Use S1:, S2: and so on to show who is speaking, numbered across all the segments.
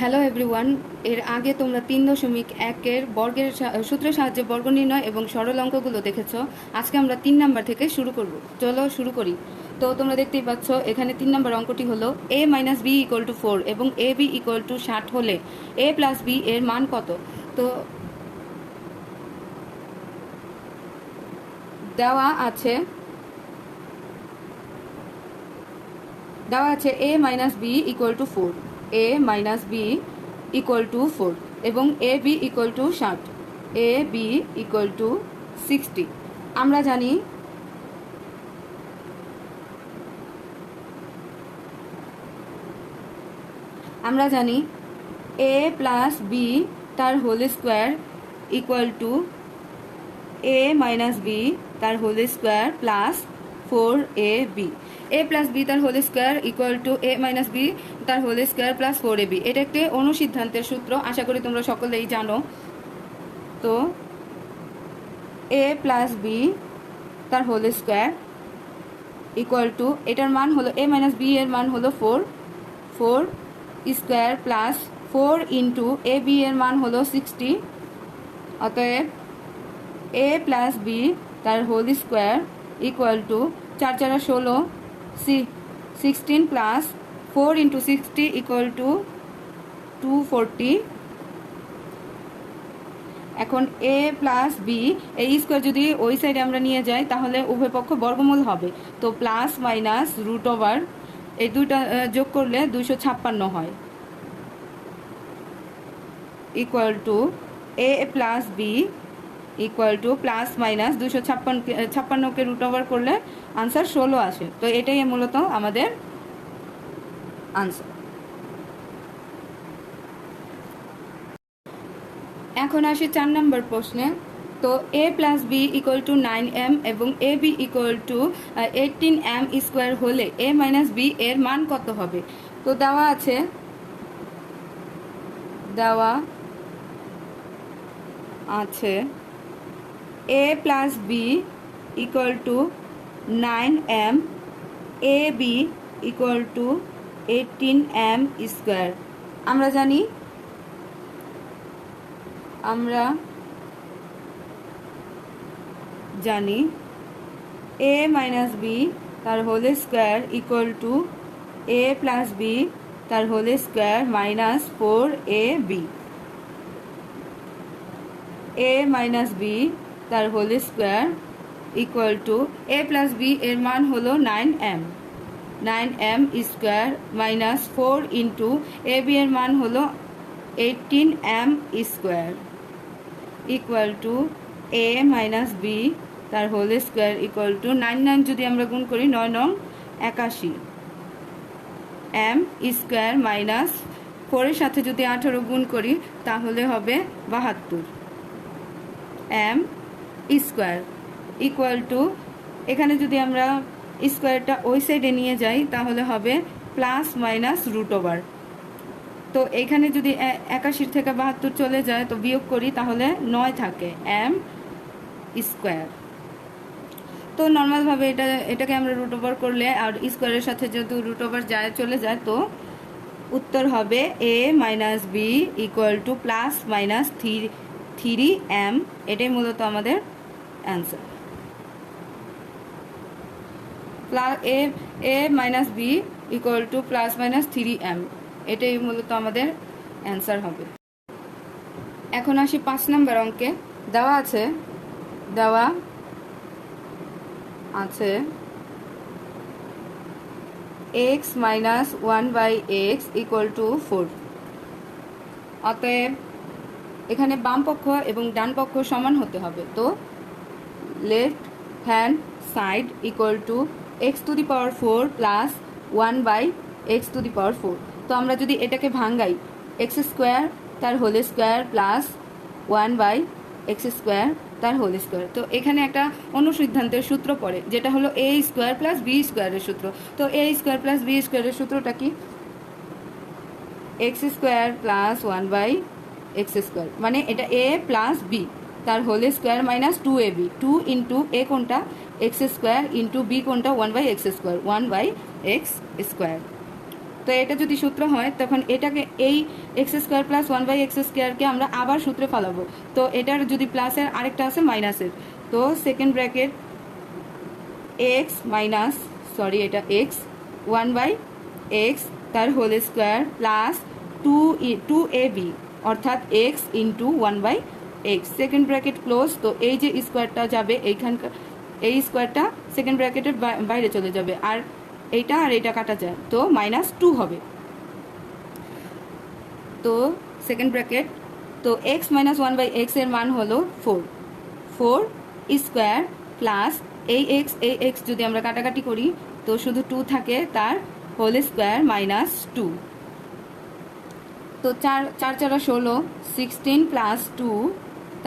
S1: Hello everyone এর আগে তোমরা তিন দশমিক একের বর্গের সূত্রের সাহায্যে বর্গ নির্ণয় এবং সরল অঙ্কগুলো দেখেছ। আজকে আমরা তিন নাম্বার থেকে শুরু করব। চলো শুরু করি। তো তোমরা দেখতেই পাচ্ছ, এখানে তিন নাম্বার অঙ্কটি হলো A minus B equal to four এবং এ বি ইকুয়াল টু ষাট হলে এ প্লাস বি এর মান কত? তো দেওয়া আছে দেওয়া আছে A minus B equal to four A minus B equal to four এবং এ বি ইকুয়াল টু ষাট। A B equal to sixty আমরা জানি আমরা জানি এ প্লাস বি তার whole square equal to A minus B তার whole square plus four A B A plus B তার whole square equal to A minus B তার whole square plus four A B এটা একটি অনুসিদ্ধান্তের সূত্র, আশা করি তোমরা সকলেই জানো। তো এ প্লাস বি তার হোল স্কোয়ার ইকুয়াল টু এটার মান হলো এ মাইনাস বি এর মান হলো four four square plus four into A B এর মান হলো সিক্সটি অতএব এ প্লাস বি তার হোল স্কোয়ার ইকুয়াল টু চার চারা ষোলো sixteen plus four into sixty equal to two forty এখন এ প্লাস বি এই স্কোয়ার যদি ওই সাইডে আমরা নিয়ে যাই, তাহলে উভয় পক্ষ বর্গমূল হবে। তো প্লাস মাইনাস রুট ওভার এই দুইটা যোগ করলে দুইশো ছাপ্পান্ন হয়। Equal to A plus B equal to plus minus দুশো ছাপ্পান্ন ছাপ্পান্নকে রুট ওভার করলে আনসার ষোলো আসে। তো এটাই মূলত আমাদের আনসার এখন আসি চার নম্বর প্রশ্নে। তো A plus B equal to nine M এবং A B equal to eighteen M square হলে এ মাইনাস বি এর মান কত হবে? তো দেওয়া আছে দেওয়া আছে equal to nine M A B equal to eighteen M square আমরা জানি আমরা জানি এ মাইনাস বি তার whole square equal to A plus B তার whole square minus four A B A minus B তার whole square equal to A plus B এর মান হলো nine M nine M square minus four into A B এর মান হলো eighteen M square equal to A minus B তার whole square equal to nine nine যদি আমরা গুণ করি নয় নং একাশি। এম স্কোয়ার মাইনাস ফোরের সাথে যদি আঠারো গুণ করি তাহলে হবে বাহাত্তর। এম স্কোয়ার ইকুয়াল টু এখানে যদি আমরা স্কোয়ারটা ওই সাইডে নিয়ে যাই, তাহলে হবে প্লাস মাইনাস রুট ওভার তো এখানে যদি একাশির থেকে বাহাত্তর চলে যায়, তো বিয়োগ করি, তাহলে নয় থাকে এম স্কোয়ার তো নর্মালভাবে এটা, এটাকে আমরা রুট ওভার করলে, আর স্কোয়ারের সাথে যদি রুট ওভার যায়, চলে যায়, তো উত্তর হবে A minus B equal to plus minus three three M এটাই মূলত আমাদের answer. A A minus B equal to plus minus three M. এটাই মূলত আমাদের অ্যান্সার হবে। এখন আসি পাঁচ নম্বর অঙ্কে। দেওয়া আছে দেওয়া আছে X minus one by X equal to four অতএব এখানে বাম পক্ষ এবং ডান পক্ষ সমান হতে হবে। তো left hand side equal to X to the power four plus one by X to the power four তো আমরা যদি এটাকে ভাঙ্গাই এক্স স্কোয়ার তার whole square plus one by X square তার হোল স্কোয়ার তো এখানে একটা অনুসিদ্ধান্তের সূত্র পড়ে, যেটা হলো এ স্কোয়ার প্লাস বি স্কোয়ারের সূত্র। তো এ স্কোয়ার প্লাস বি স্কোয়ারের সূত্রটা কি? X square plus one by X square মানে এটা এ প্লাস বি তার whole square minus two A B. Two into A কোনটা? এক্স স্কোয়ার ইন্টু বি কোনটা? One by X square. One by X square. তো এটা যদি সূত্র হয়, তখন এটাকে এই X square plus one by X স্কোয়ারকে আমরা আবার সূত্রে ফালাবো। তো এটার যদি প্লাসের আরেকটা আছে মাইনাসের তো second bracket X minus, sorry, এটা এক্স, ওয়ান বাই এক্স, তার whole square plus two two A B, অর্থাৎ X into one by X second bracket close তো এই যে স্কোয়ারটা যাবে এইখানকার, এই স্কোয়ারটা সেকেন্ড ব্র্যাকেটের বাইরে চলে যাবে। আর এইটা আর এইটা কাটা যায়, তো মাইনাস টু হবে। তো সেকেন্ড ব্র্যাকেট তো এক্স মাইনাস ওয়ান বাই এক্সের মান হলো ফোর ফোর স্কোয়ার প্লাস এই এক্স এই এক্স যদি আমরা কাটাকাটি করি, তো শুধু টু থাকে, তার হোল স্কোয়ার মাইনাস টু তো চার চার চারা ষোলো সিক্সটিন প্লাস টু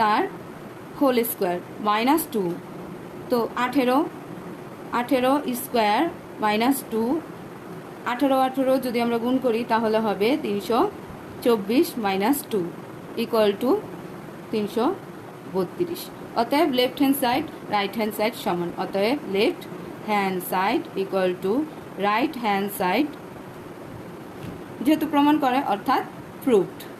S1: তার হোল স্কোয়ার মাইনাস টু তো আঠেরো আঠেরো স্কোয়ার মাইনাস টু আঠেরো আঠেরো যদি আমরা গুণ করি, তাহলে হবে তিনশো চব্বিশ মাইনাস টু ইকুয়াল টু তিনশো বত্রিশ। অতএব left hand side right hand side সমান। অতএব left hand side equal to right hand side যেহেতু প্রমাণ করে, অর্থাৎ Approved.